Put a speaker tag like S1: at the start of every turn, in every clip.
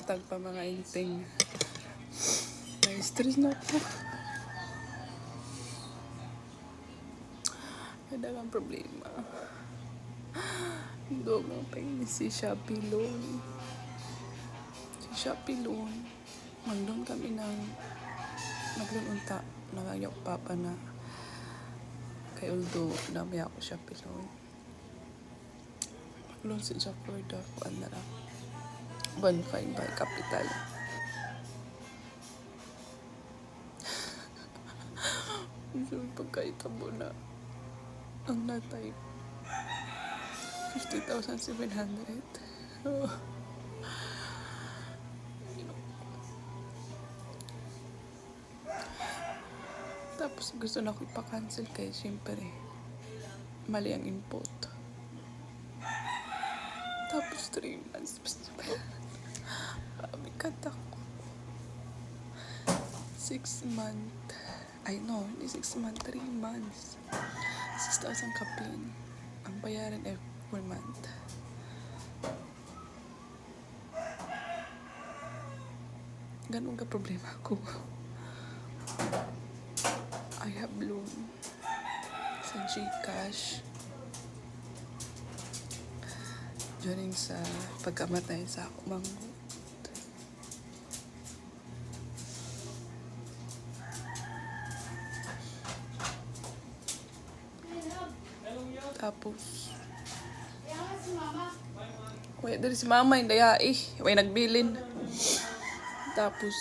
S1: buntag pa mga inting. Na-stress na po. Ada kang problema. Hindi mo pa si Shopee loan. Si Shopee loan. Mag-loan kami ng mag-loan unta. Nangayok papa na kay Uldo dami ako Shopee loan. Mag-loan si the kuan na lang. Bonfire by Capital. So, pagkaitabo na ang natay 50,700. Oh. Tapos gusto na ko ipa-cancel kay siyempre mali ang input. Tapos 3 months. Sabi kata ko. 6 month. Ay no, hindi 6 month, 3 months. 6,000 kaplin. Ang bayaran every month. Ganun ka problema ko. I have loan sa Gcash during sa pagkamatay sa ako manggut. Tapos, Wait, dari si mama hindi ya eh. Way nagbilin. Tapos,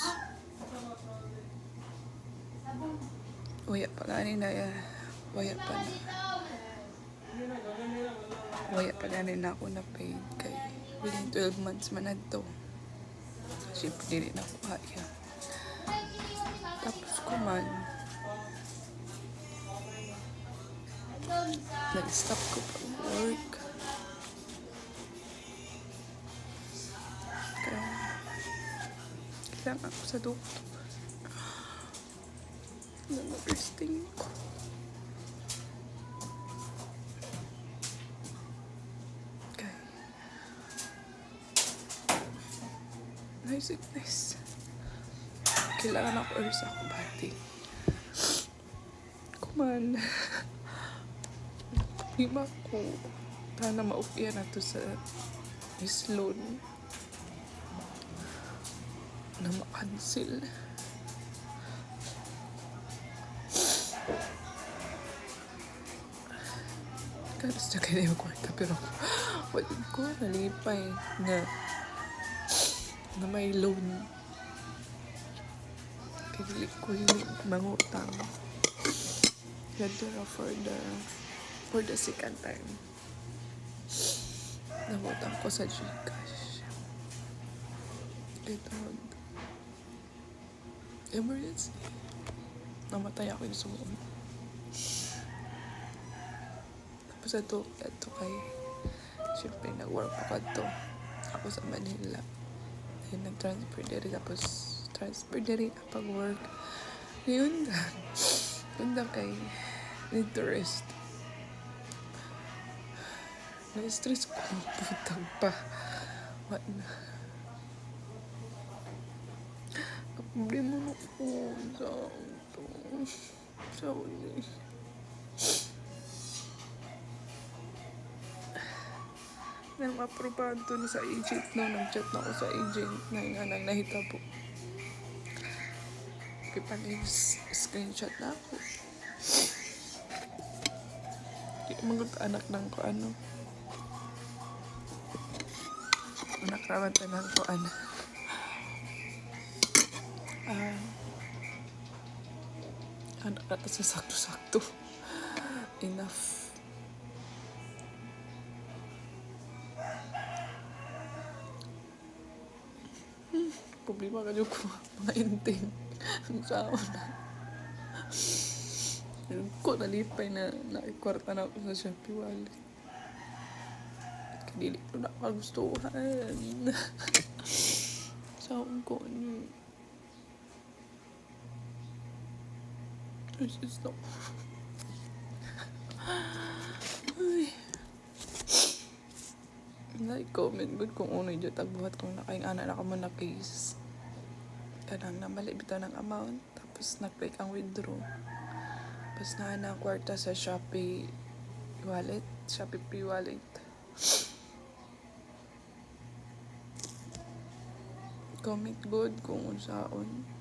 S1: Waya pa gani na ya. Waya pa. Waya pa gani na ako na paid kay within 12 months man na to. Siyempre dili na ako kaya. Tapos ko man, nag-stop ko pag work. Kailangan ako sa doktor. Na mag-resting ko. May sickness. Kailangan ako earth ako body. Kuman. Lima ko. Sana maupya na to sa is loan. Na ma-cancel. Karas na kayo yung kwarta pero wala ko nalipay na na may loan. Kaya ko yung mangutang. Na for the for the second time. Nangutang ko sa Gcash. Ito. Emergency. Namatay ako yung sumum. Tapos ito, ito kay Siyempre, nag-work ako ito. Ako sa Manila. Ayun, nag-transfer diri. Tapos, transfer diri na pag-work. Ngayon, Punta kay need to rest. Na-stress ko. Putang pa. What na? Problema na ko. Sa ito. Sa uli. Nang aprobahan to na sa agent no, nag-chat na ako sa agent na nga nang nahitabo. Kaya screenshot na ako. Di mga anak ng ko ano. Anak naman tanan ko ano. Ah. anak na to sa sakto-sakto. Enough. Problema ka ko mga inting. Ang sao na. Ko, nalipay na nakikwarta na ako sa Shopee Wallet. Kadili ko na kagustuhan. Saan ko ano. This is not... Like, comment good kung uno yung tagbuhat kung nakaing ana na ka mo na case. Kanang namali bitaw ng amount. Tapos na-click ang withdraw. Tapos na na kwarta sa Shopee wallet. Shopee Pay wallet. Comment good kung unsaon.